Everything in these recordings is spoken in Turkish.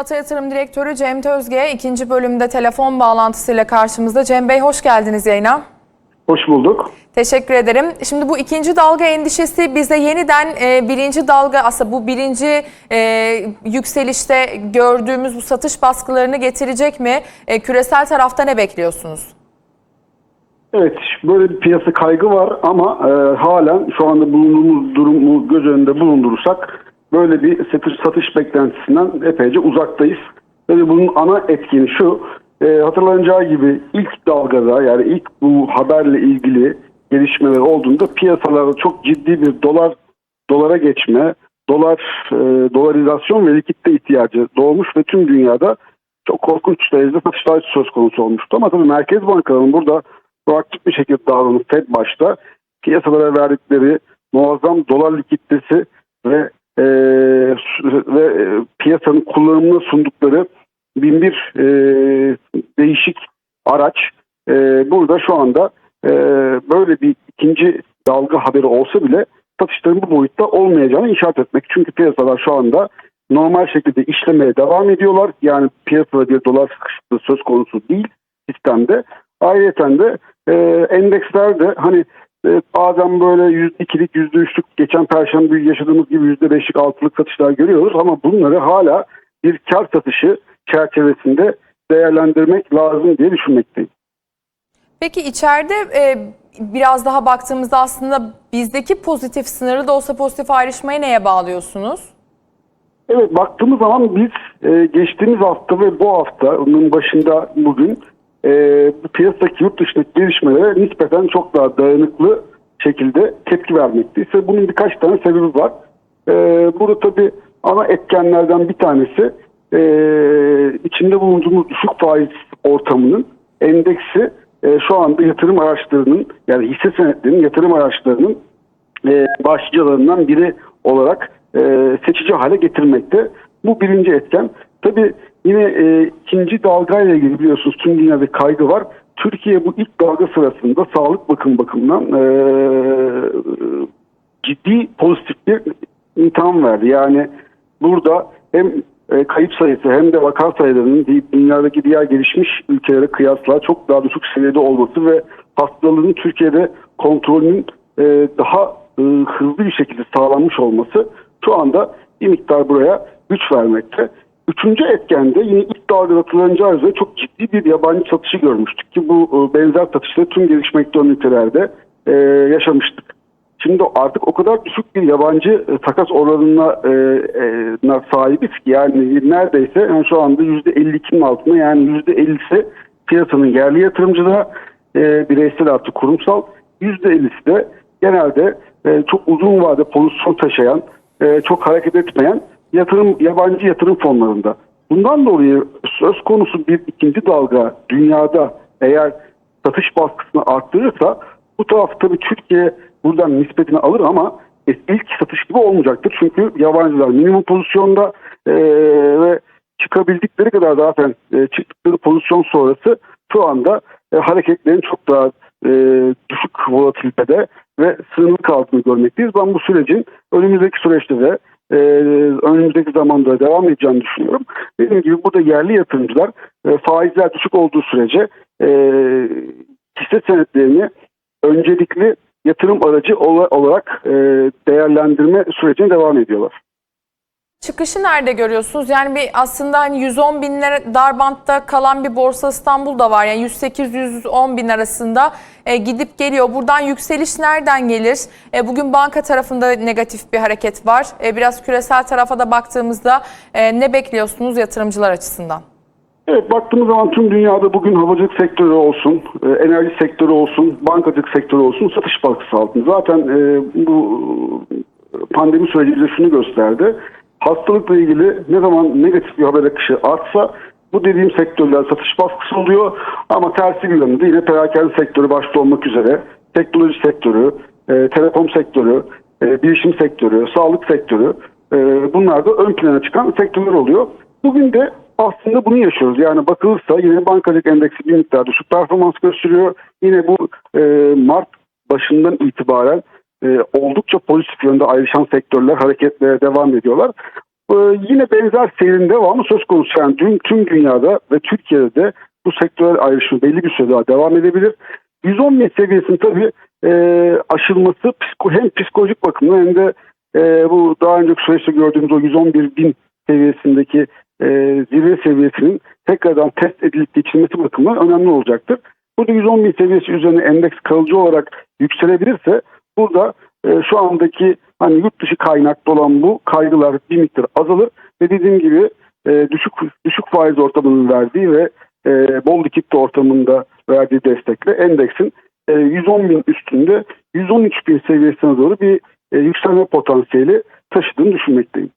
Ata Yatırım Direktörü Cem Tözge ikinci bölümde telefon bağlantısıyla karşımızda. Cem Bey hoş geldiniz yayına. Hoş bulduk. Teşekkür ederim. Şimdi bu ikinci dalga endişesi bize yeniden e, birinci dalga aslında bu birinci e, yükselişte gördüğümüz bu satış baskılarını getirecek mi? E, küresel tarafta ne bekliyorsunuz? Evet, böyle bir piyasa kaygı var ama e, halen şu anda bulunduğumuz durumu göz önünde bulundurursak böyle bir satış, satış beklentisinden epeyce uzaktayız. Tabii bunun ana etkeni şu, e, hatırlanacağı gibi ilk dalgada yani ilk bu haberle ilgili gelişmeler olduğunda piyasalarda çok ciddi bir dolar dolara geçme, dolar e, dolarizasyon ve likitte ihtiyacı doğmuş ve tüm dünyada çok korkunç derecede satışlar söz konusu olmuştu. Ama tabii merkez bankalarının burada proaktif bir şekilde davranıp Fed başta piyasalara verdikleri muazzam dolar likiditesi ve ve e, piyasanın kullanımına sundukları bin bir e, değişik araç e, burada şu anda e, böyle bir ikinci dalga haberi olsa bile satışların bu boyutta olmayacağını işaret etmek. Çünkü piyasalar şu anda normal şekilde işlemeye devam ediyorlar. Yani piyasada bir dolar sıkışıklığı söz konusu değil sistemde. Ayrıca de e, endeksler de hani e, bazen böyle %2'lik %3'lük geçen perşembe yaşadığımız gibi %5'lik 6'lık satışlar görüyoruz ama bunları hala bir kar satışı çerçevesinde değerlendirmek lazım diye düşünmekteyim. Peki içeride e, biraz daha baktığımızda aslında bizdeki pozitif sınırı da olsa pozitif ayrışmayı neye bağlıyorsunuz? Evet baktığımız zaman biz e, geçtiğimiz hafta ve bu haftanın başında bugün e, bu piyasadaki yurt dışındaki gelişmelere nispeten çok daha dayanıklı şekilde tepki vermekteyiz. Ve bunun birkaç tane sebebi var. E, burada tabii ana etkenlerden bir tanesi e, içinde bulunduğumuz düşük faiz ortamının endeksi e, şu anda yatırım araçlarının yani hisse senetlerinin yatırım araçlarının e, başlıcalarından biri olarak e, seçici hale getirmekte. Bu birinci etken. Tabii yine e, ikinci dalgayla ilgili biliyorsunuz tüm dünyada kaygı var. Türkiye bu ilk dalga sırasında sağlık bakım bakımından e, ciddi pozitif bir imtihan verdi. Yani burada hem e, kayıp sayısı hem de vaka sayılarının dünyadaki diğer gelişmiş ülkelere kıyasla çok daha düşük seviyede olması ve hastalığın Türkiye'de kontrolünün e, daha e, hızlı bir şekilde sağlanmış olması şu anda bir miktar buraya güç vermekte. Üçüncü etken de yine ilk dalgada hatırlanacağı üzere çok ciddi bir yabancı satışı görmüştük ki bu e, benzer satışları tüm gelişmekte olan ülkelerde e, yaşamıştık. Şimdi artık o kadar düşük bir yabancı e, takas oranına e, e, sahibiz ki yani neredeyse yani şu anda %52'nin altında yani %50'si piyasanın yerli yatırımcılara e, bireysel artı kurumsal %50'si de genelde e, çok uzun vade pozisyon taşıyan e, çok hareket etmeyen yatırım yabancı yatırım fonlarında. Bundan dolayı söz konusu bir ikinci dalga dünyada eğer satış baskısını arttırırsa bu taraf tabii Türkiye buradan nispetini alır ama e, ilk satış gibi olmayacaktır. Çünkü yabancılar minimum pozisyonda e, ve çıkabildikleri kadar zaten e, çıktıkları pozisyon sonrası şu anda e, hareketlerin çok daha e, düşük volatilitede ve sınırlık altını görmekteyiz. Ben bu sürecin önümüzdeki süreçte de e, önümüzdeki zamanda da devam edeceğini düşünüyorum. Dediğim gibi burada yerli yatırımcılar e, faizler düşük olduğu sürece e, hisse senetlerini öncelikli yatırım aracı ola- olarak e, değerlendirme sürecine devam ediyorlar. Çıkışı nerede görüyorsunuz? Yani bir aslında hani 110 binler darbantta kalan bir Borsa İstanbul'da var. Yani 108-110 bin arasında e, gidip geliyor. Buradan yükseliş nereden gelir? E, bugün banka tarafında negatif bir hareket var. E, biraz küresel tarafa da baktığımızda e, ne bekliyorsunuz yatırımcılar açısından? Evet baktığımız zaman tüm dünyada bugün havacılık sektörü olsun, e, enerji sektörü olsun, bankacılık sektörü olsun satış baskısı altında. Zaten e, bu pandemi süreci bize şunu gösterdi. Hastalıkla ilgili ne zaman negatif bir haber akışı artsa bu dediğim sektörler satış baskısı oluyor. Ama tersi bir yönde yine perakende sektörü başta olmak üzere teknoloji sektörü, e, telekom sektörü, e, bilişim sektörü, sağlık sektörü e, bunlar da ön plana çıkan sektörler oluyor. Bugün de aslında bunu yaşıyoruz. Yani bakılırsa yine bankacılık endeksi bir miktar düşük performans gösteriyor. Yine bu e, Mart başından itibaren e, oldukça pozitif yönde ayrışan sektörler hareketlere devam ediyorlar. Ee, yine benzer seyrin devamı söz konusu. Yani tüm, tüm dünyada ve Türkiye'de de bu sektörel ayrışma belli bir süre daha devam edebilir. 110 bin seviyesinin tabii e, aşılması hem psikolojik bakımdan hem de e, bu daha önceki süreçte gördüğümüz o 111 bin seviyesindeki e, zirve seviyesinin tekrardan test edilip geçilmesi bakımından önemli olacaktır. Burada 110 bin seviyesi üzerine endeks kalıcı olarak yükselebilirse burada e, şu andaki hani yurt dışı kaynaklı olan bu kaygılar bir miktar azalır ve dediğim gibi e, düşük düşük faiz ortamının verdiği ve e, bol likidite ortamında verdiği destekle endeksin e, 110 bin üstünde 113 bin seviyesine doğru bir e, yükselme potansiyeli taşıdığını düşünmekteyim.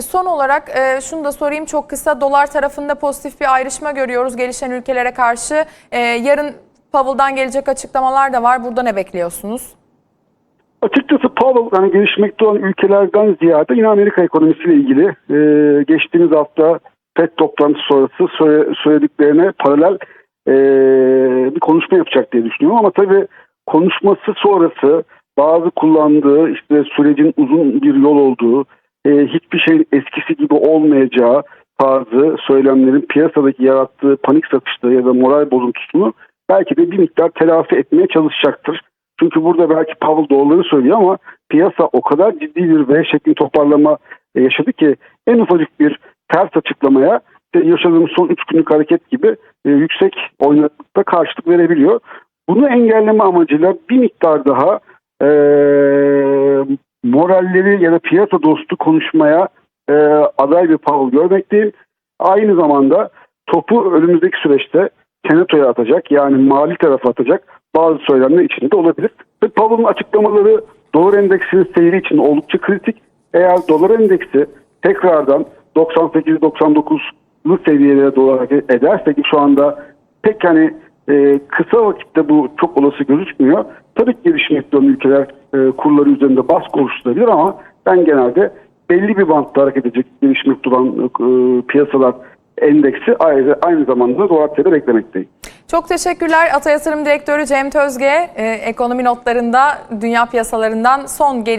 Son olarak e, şunu da sorayım çok kısa dolar tarafında pozitif bir ayrışma görüyoruz gelişen ülkelere karşı. E, yarın Powell'dan gelecek açıklamalar da var. Burada ne bekliyorsunuz? Açıkçası Powell hani gelişmekte olan ülkelerden ziyade yine Amerika ekonomisiyle ilgili e, geçtiğimiz hafta FED toplantısı sonrası söyle- söylediklerine paralel e, bir konuşma yapacak diye düşünüyorum. Ama tabii konuşması sonrası bazı kullandığı işte sürecin uzun bir yol olduğu, e, hiçbir şeyin eskisi gibi olmayacağı tarzı söylemlerin piyasadaki yarattığı panik satışları ya da moral bozuntusunu belki de bir miktar telafi etmeye çalışacaktır. Çünkü burada belki Powell doğruları söylüyor ama piyasa o kadar ciddi bir V şeklinde toparlama e, yaşadı ki en ufacık bir ters açıklamaya yaşadığımız son 3 günlük hareket gibi e, yüksek oynaklıkta karşılık verebiliyor. Bunu engelleme amacıyla bir miktar daha e, moralleri ya da piyasa dostu konuşmaya e, aday bir Powell görmekteyim. Aynı zamanda topu önümüzdeki süreçte senatoya atacak yani mali tarafa atacak bazı söylemler içinde olabilir. Ve Powell'ın açıklamaları dolar endeksinin seyri için oldukça kritik. Eğer dolar endeksi tekrardan 98-99'lu seviyelere doğru hareket ederse ki şu anda pek hani e, kısa vakitte bu çok olası gözükmüyor. Tabii ki gelişmekte olan ülkeler e, kurları üzerinde baskı oluşturabilir ama ben genelde belli bir bantta hareket edecek gelişmekte olan e, piyasalar endeksi ayrı, aynı zamanda dolar TL beklemekteyim. Çok teşekkürler. Ata Yatırım Direktörü Cem Tözge e, ekonomi notlarında dünya piyasalarından son geliş